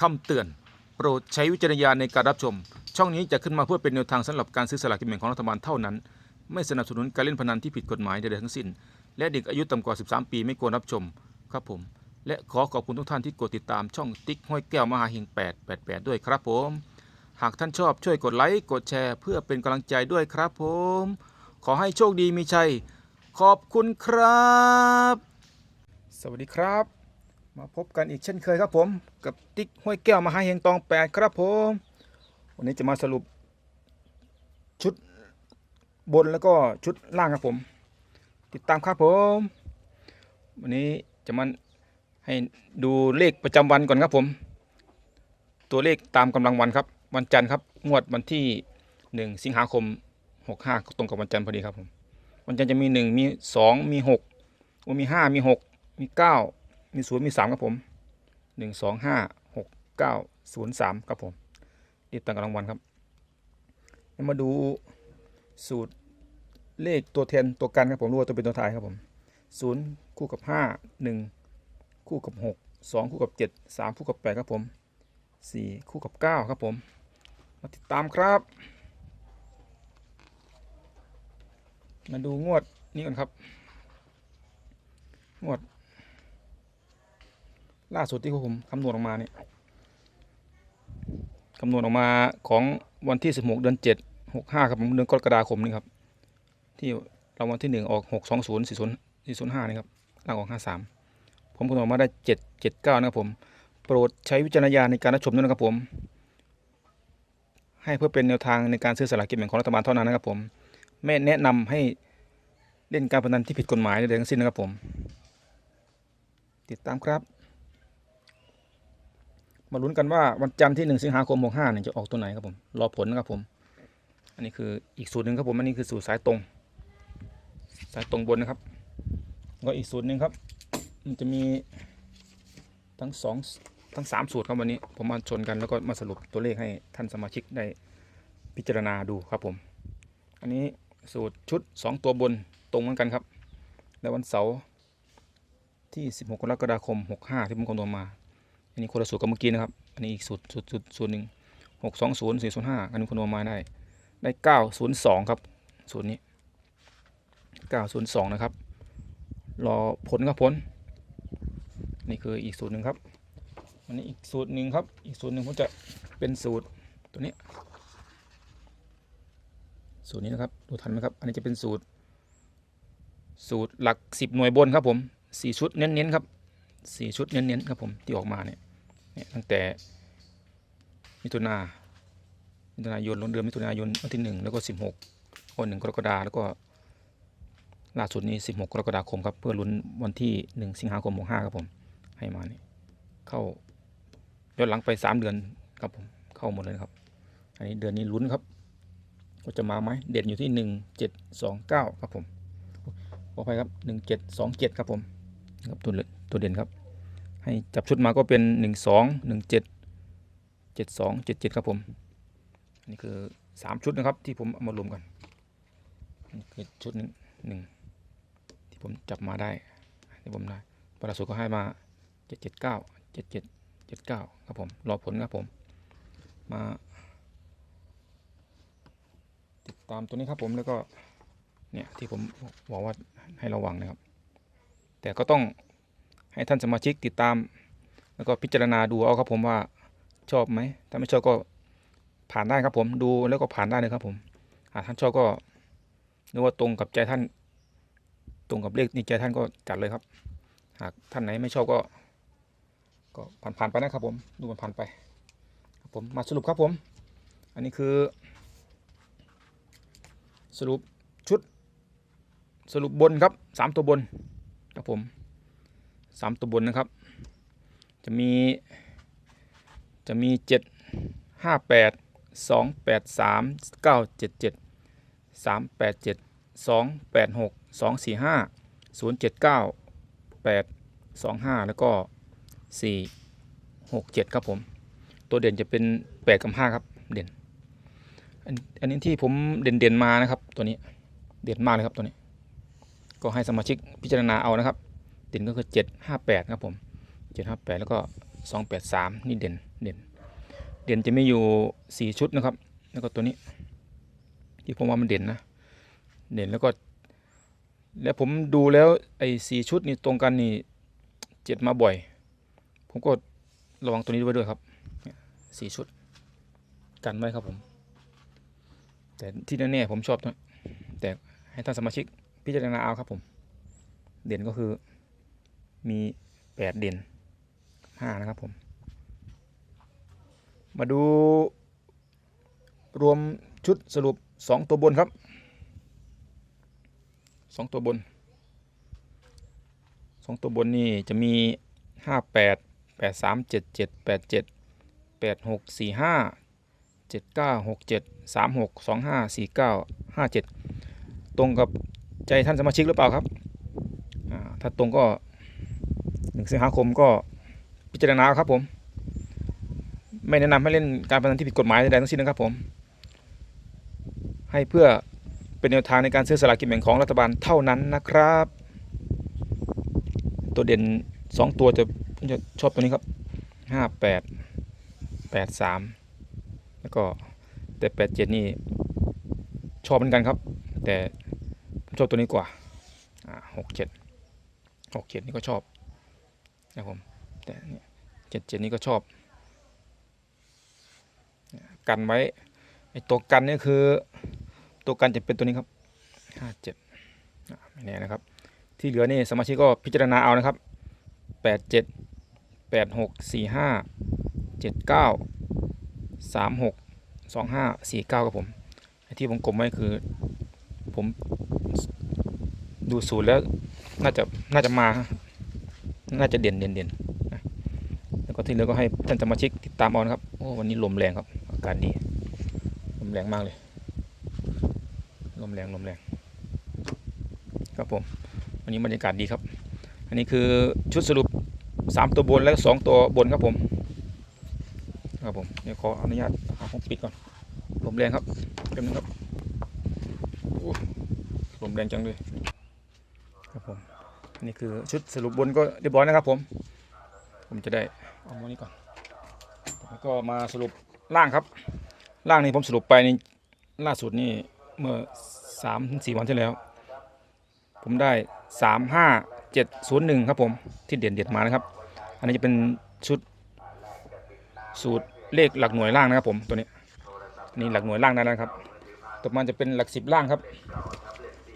คำเตือน โปรดใช้วิจารณญาณในการรับชม ช่องนี้จะขึ้นมาเพื่อเป็นแนวทางสำหรับการซื้อสลากกินแบ่งของรัฐบาลเท่านั้น ไม่สนับสนุนการเล่นพนันที่ผิดกฎหมายใดๆทั้งสิ้น และเด็กอายุต่ำกว่า 13 ปีไม่ควรรับชมครับผม และขอขอบคุณทุกท่านที่กดติดตามช่องติ๊กห้อยแก้วมหาเฮง888 ด้วยครับผม หากท่านชอบช่วยกดไลค์กดแชร์ เพื่อเป็นกำลังใจด้วยครับผม ขอให้โชคดีมีชัย ขอบคุณครับ สวัสดีครับ มาพบกันอีกเช่นเคยครับผมกับติ๊กห้วยแก้วมหาเฮงตองแปดครับผมวันนี้จะมาสรุปชุดบนแล้วก็ชุดล่างครับผม ติดตามครับผม วันนี้จะมาให้ดูเลขประจำวันก่อนครับผม ตัวเลขตามกำลังวันครับ วันจันทร์ครับงวดวันที่ 1 สิงหาคม 65 ตรงกับวันจันทร์พอดีครับผมวันจันทร์จะมี 1 มี 2 มี6โอ้มี 5 มี 6 มี 9 มี0มี3ครับผม1 2 5 6 9 0 3ครับผมรีบตั้งกำลังวันครับมาดูสูตรเลขตัวแทนตัวกันครับผมรู้ว่าตัวเป็นตัวท้ายครับผม0คู่กับ5 1คู่กับ6 2คู่กับ7 3คู่กับ8ครับผม4คู่กับ9ครับผมมาติดตามครับ มาดูงวดนี้ก่อนครับ งวด ล่าสุดที่ผมคำนวณออกมาเนี่ยคำนวณออกมาของวันที่ 16 เดือน 7 65 ครับผมเดือนกรกฎาคมนี่ครับ ที่เราวัลที่ 1 ออก 620 40 405นี่ครับล่างออก 53 ผมคำนวณออกมาได้ 779 นะครับผม โปรดใช้วิจารณญาณในการรับชมด้วยนะครับผม ให้เพื่อเป็นแนวทางในการซื้อสลากกินแบ่งของรัฐบาลเท่านั้นนะครับผมไม่แนะนำให้เล่นการพนันที่ผิดกฎหมายใดๆทั้งสิ้นนะครับผม ติดตามครับ มาลุ้นกันว่าวันจันทร์ที่1สิงหาคม65เนี่ยจะออกตัวไหนครับผม รอผลนะครับผม อันนี้คืออีกสูตรหนึ่งครับผม อันนี้คือสูตรสายตรง สายตรงบนนะครับก็อีกสูตรหนึ่งครับ มันจะมีทั้งสองทั้งสามสูตรครับวันนี้ ผมมาชนกันแล้วก็มาสรุปตัวเลขให้ท่านสมาชิกได้พิจารณาดูครับผม อันนี้สูตรชุด2ตัวบนตรงเหมือนกันครับ แล้ววันเสาร์ที่ 16 กรกฎาคม 65 ที่ผมคำนวณมา อันนี้คนละสูตรกับเมื่อกี้นะครับ อันนี้อีกสูตรสูตรสูตรสูตรหนึ่ง620 405อันนี้คำนวณมาได้ ได้902ครับสูตรนี้902นะครับ รอผลครับผล นี่คืออีกสูตรหนึ่งครับ อันนี้อีกสูตรหนึ่งครับ อีกสูตรหนึ่งผมจะเป็นสูตรตัวนี้ สูตรนี้นะครับ ดูทันไหมครับ อันนี้จะเป็นสูตร สูตรหลักสิบหน่วยบนครับผมสี่ชุดเน้นๆครับสี่ชุดเน้นๆครับผมที่ออกมาเนี่ย เนี่ยตั้งแต่มิถุนามิถุนายนลงเดือนมิถุนายนวันที่หนึ่งแล้วก็สิบหกวันหนึ่งกรกฎาแล้วก็ล่าสุดนี้สิบหกกรกฎาคมครับเพื่อลุ้นวันที่หนึ่งสิงหาคมหกห้าครับผมให้มาเนี่ยเข้าย้อนหลังไปสามเดือนครับผมเข้าหมดเลยครับ อันนี้เดือนนี้ลุ้นครับว่าจะมาไหมเด่นอยู่ที่หนึ่งเจ็ดสองเก้าครับผมขอไปครับหนึ่งเจ็ดสองเจ็ดครับผมครับตัวเด่นตัวเด่นครับ ให้จับชุดมาก็เป็นหนึ่งสองหนึ่งเจ็ดเจ็ดสองเจ็ดเจ็ดครับผม อันนี้คือสามชุดนะครับที่ผมเอามารวมกันนี่คือชุดหนึ่งหนึ่งที่ผมจับมาได้ที่ผมได้ปราสุก็ให้มาเจ็ดเจ็ดเก้าเจ็ดเจ็ดเจ็ดเก้าครับผม รอผลครับผม มาติดตามตัวนี้ครับผมแล้วก็เนี่ยที่ผมบอกว่าให้ระวังนะครับ แต่ก็ต้อง ให้ท่านสมาชิกติดตาม แล้วก็พิจารณาดูเอาครับผมว่าชอบไหมถ้าไม่ชอบก็ผ่านได้ครับผมดูแล้วก็ผ่านได้เลยครับผมหากท่านชอบก็นึกว่าตรงกับใจท่าน ตรงกับเลขในใจท่านก็จัดเลยครับ หากท่านไหนไม่ชอบก็ ก็ผ่านๆไปนะครับผมดูมันผ่านไปครับผมมาสรุปครับผม อันนี้คือ สรุปชุด สรุปบนครับสามตัวบนครับผม สามตัวบนนะครับ จะมี จะมีเจ็ดห้าแปดสองแปดสามเก้าเจ็ดเจ็ดสามแปดเจ็ดสองแปดหกสองสี่ห้าศูนย์เจ็ดเก้าแปดสองห้าแล้วก็สี่หกเจ็ดครับผม ตัวเด่นจะเป็นแปดกับห้าครับเด่นอันนี้ที่ผมเด่นเด่นมานะครับตัวนี้เด่นมากเลยครับตัวนี้ ก็ให้สมาชิกพิจารณาเอานะครับ ด่นก็คือเจ็ดห้าแปดครับผมเจ็ดห้าแปดแล้วก็สองแปดสามนี่เด่นเด่น เด่นจะไมีอยู่สี่ชุดนะครับ แล้วก็ตัวนี้ ที่ผมว่ามันเด่นนะ เด่นแล้วก็ แล้วผมดูแล้วไอ้สี่ชุดนี่ตรงกันนี่เจ็ดมาบ่อย ผมก็ระวังตัวนี้ไว้ด้วยครับสี่ชุด กันไว้ครับผม แต่ที่แน่ๆผมชอบนะแต่ให้ท่านสมาชิกพิจารณาเอาครับผม เด่นก็คือ มีแปดเด่นห้านะครับผม มาดูรวมชุดสรุปสองตัวบนครับสองตัวบนสองตัวบนนี่จะมีห้าแปดแปดสามเจ็ดเจ็ดแปดเจ็ดแปดหกสี่ห้าเจ็ดเก้าหกเจ็ดสามหกสองห้าสี่เก้าห้าเจ็ดตรงกับใจท่านสมาชิกหรือเปล่าครับ ถ้าตรงก็ นึ่งสิงหาคมก็พิจารณาครับผม ไม่แนะนำให้เล่นการพนันที่ผิดกฎหมายใดๆทั้งสิ้นนะครับผม ให้เพื่อเป็นแนวทางในการซื้อสลากกินแบ่งของรัฐบาลเท่านั้นนะครับ ตัวเด่น 2 ตัวจะผมจะชอบตัวนี้ครับ 58 83 แล้วก็แต่ 87 นี่ชอบเหมือนกันครับ แต่ชอบตัวนี้กว่า อ่า 67 67 นี่ก็ชอบ นะครับผมแต่เนี่ย77นี่ก็ชอบกันไว้ไอ้ตัวกันเนี่ยคือ ตัวกันจะเป็นตัวนี้ครับห้าเจ็ดไม่แน่นะครับ ที่เหลือนี่สมาชิกก็พิจารณาเอานะครับแปดเจ็ดแปดหกสี่ห้าเจ็ดเก้าสามหกสองห้าสี่เก้าครับผมไอ้ที่ผมกลมไว้คือ ผมดูสูตรแล้วน่าจะน่าจะมา น่าจะเด่นเด่นเด่นนะแล้วก็ที่เหลือก็ให้ท่านสมาชิกติดตามเอานะครับโอ้วันนี้ลมแรงครับ อากาศดีลมแรงมากเลยลมแรงลมแรงครับผมวันนี้บรรยากาศดีครับ อันนี้คือชุดสรุป 3 ตัวบนและ2ตัวบนครับผมครับผมเดี๋ยวขออนุญาตหาห้องปิดก่อนลมแรงครับเต็มนึงครับลมแรงจังเลย นนี้คือชุดสรุปบนก็เรียบร้อยนะครับผม ผมจะได้เอาโมนี้ก่อนแล้วก็มาสรุปล่างครับ ล่างนี่ผมสรุปไปในล่าสุดนี่เมื่อสามถึงสี่วันที่แล้ว ผมได้สามห้าเจ็ดศูนย์หนึ่งครับผมที่เด่นเด็ดมานะครับ อันนี้จะเป็นชุดสูตรเลขหลักหน่วยล่างนะครับผมตัวนี้นี่หลักหน่วยล่างได้แล้วครับ ต่อมาจะเป็นหลักสิบล่างครับ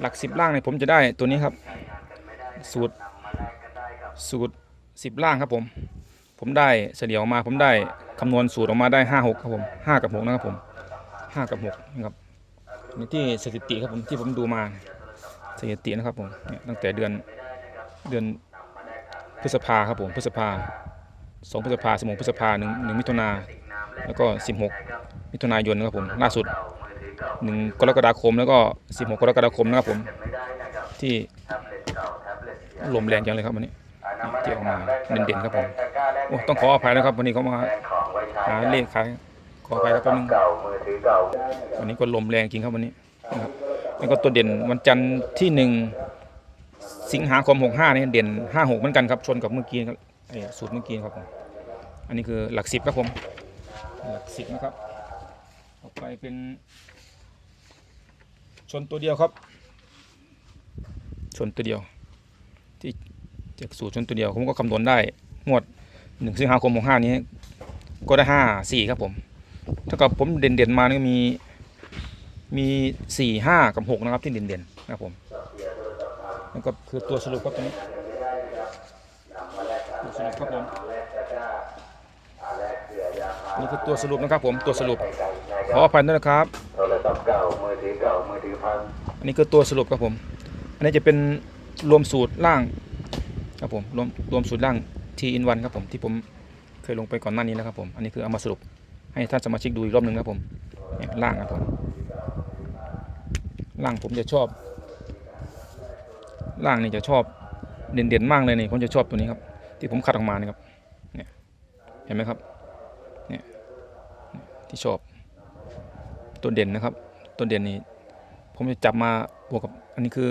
หลักสิบล่างเนี่ยผมจะได้ตัวนี้ครับ สูตร สูตรสิบล่างครับผม ผมได้เฉลี่ยออกมา ผมได้คำนวณสูตรออกมาได้ห้าหกครับผมห้ากับหกนะครับผมห้ากับหกนะครับนี่ที่สถิติครับผมที่ผมดูมาสถิตินะครับผมตั้งแต่เดือนเดือนพฤษภาครับผมพฤษภาสองพฤษภาสิบหกพฤษภาหนึ่งหนึ่งมิถุนาแล้วก็สิบหกมิถุนายนนะครับผมล่าสุดหนึ่งกรกฎาคมแล้วก็สิบหกกรกฎาคมนะครับผมที่ ลมแรงจังเลยครับวันนี้เที่ออกมาเด่นๆครับผมโอ้ต้องขออภัยนะครับวันนี้เขามาหาเลขขายขออภัยครับแป๊บนึงวันนี้ก็ลมแรงจริงครับวันนี้นะครับแล้วก็ตัวเด่นวันจันทร์ที่หนึ่งสิงหาคมหกห้านี่เด่นห้าหกเหมือนกันครับชนกับเมื่อกี้ครับสูตรเมื่อกี้ครับผมอันนี้คือหลักสิบครับผมหลักสิบนะครับต่อไปเป็น ชนตัวเดียวครับ ชนตัวเดียว ที่จากสูตรชนตัวเดียวผมก็คำนวณได้งวดหนึ่งสิงหาคมหกห้านี้ ก็ได้ห้าสี่ครับผมเท่ากับผมเด่นเด่นๆมานี่ก็มีมีสี่ห้ากับหกนะครับที่เด่นเด่นๆนะครับผมแล้วก็คือตัวสรุปครับตัวนี้ตัวสรุปครับผมนี่คือตัวสรุปนะครับผมตัวสรุปขออภัยด้วยนะครับโทรศัพท์เก่ามือถือเก่ามือถือพังอันนี้คือตัวสรุปครับผม อันนี้จะเป็น รวมสูตรล่างครับผมรวมรวมสูตรล่าง T in 1ครับผมที่ผมเคยลงไปก่อนหน้านี้แล้วครับผมอันนี้คือเอามาสรุปให้ท่านสมาชิกดูอีกรอบหนึ่งครับผมเนี่ยล่างครับผมล่างผมจะชอบ ล่างนี่จะชอบเด่นๆมากเลยนี่ผมจะชอบตัวนี้ครับ ที่ผมคัดออกมานี่ครับเนี่ยเห็นไหมครับเนี่ยเนี่ยที่ชอบตัวเด่นนะครับ ตัวเด่นนี่ผมจะจับมาบวกกับอันนี้คือ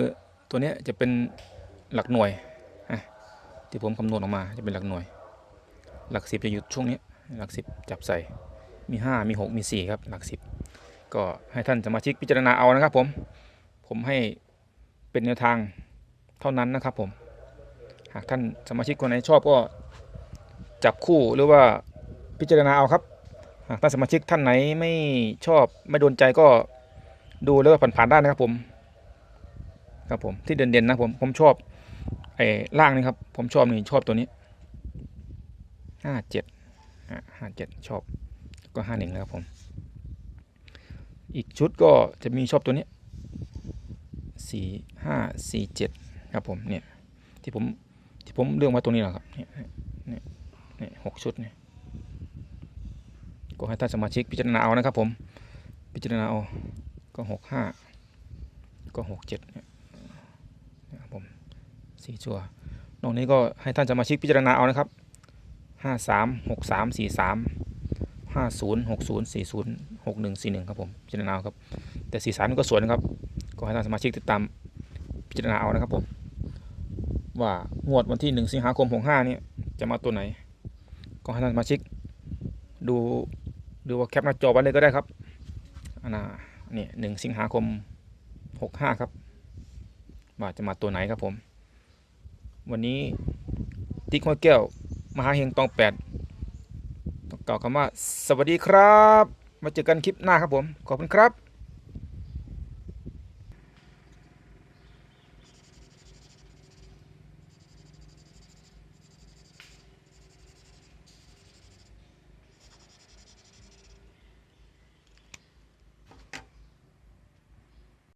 ตัวนี้จะเป็นหลักหน่วยที่ผมคำนวณออกมาจะเป็นหลักหน่วย หลักสิบจะอยู่ช่วงนี้หลักสิบจับใส่มีห้ามีหกมีสี่ครับหลักสิบก็ให้ท่านสมาชิกพิจารณาเอานะครับผมผมให้เป็นแนวทางเท่านั้นนะครับผมหากท่านสมาชิกคนไหนชอบก็จับคู่หรือว่าพิจารณาเอาครับ หากท่านสมาชิกท่านไหนไม่ชอบไม่โดนใจก็ดูแล้วก็ผ่านๆได้นะครับผม ครับผมที่เด่นๆนะผมผมชอบไอ้ล่างนี่ครับ ผมชอบนี่ชอบตัวนี้ห้าเจ็ดห้าเจ็ดชอบก็ห้าหนึ่งนะครับผม อีกชุดก็จะมีชอบตัวนี้สี่ห้าสี่เจ็ดครับผมเนี่ยที่ผมที่ผมเลือกมาตัวนี้แหละครับเนี่ยเนี่ยเนี่ยหกชุดเนี่ยก็ให้ท่านสมาชิกพิจารณาเอานะครับผมพิจารณาเอาก็หกห้าก็หกเจ็ดเนี่ย สี่ชัวนอกนี้ก็ให้ท่านสมาชิกพิจารณาเอานะครับห้าสามหกสามสี่สามห้าศูนย์หกศูนย์สี่ศูนย์หกหนึ่งสี่หนึ่งครับผมพิจารณาเอาครับ แต่สี่สามก็สวยนะครับ ก็ให้ท่านสมาชิกติดตามพิจารณาเอานะครับผมว่างวดวันที่หนึ่งสิงหาคมหกห้าเนี่ยจะมาตัวไหน ก็ให้ท่านสมาชิก ดูดูว่าแคปหน้าจอไว้เลยก็ได้ครับอันน่ะนี่หนึ่งสิงหาคมหกห้าครับว่าจะมาตัวไหนครับผม วันนี้ติ๊กหัวแก้ว มหาเฮงตองแปดต้องกล่าวคำว่า สวัสดีครับ มาเจอกันคลิปหน้าครับผม ขอบคุณครับ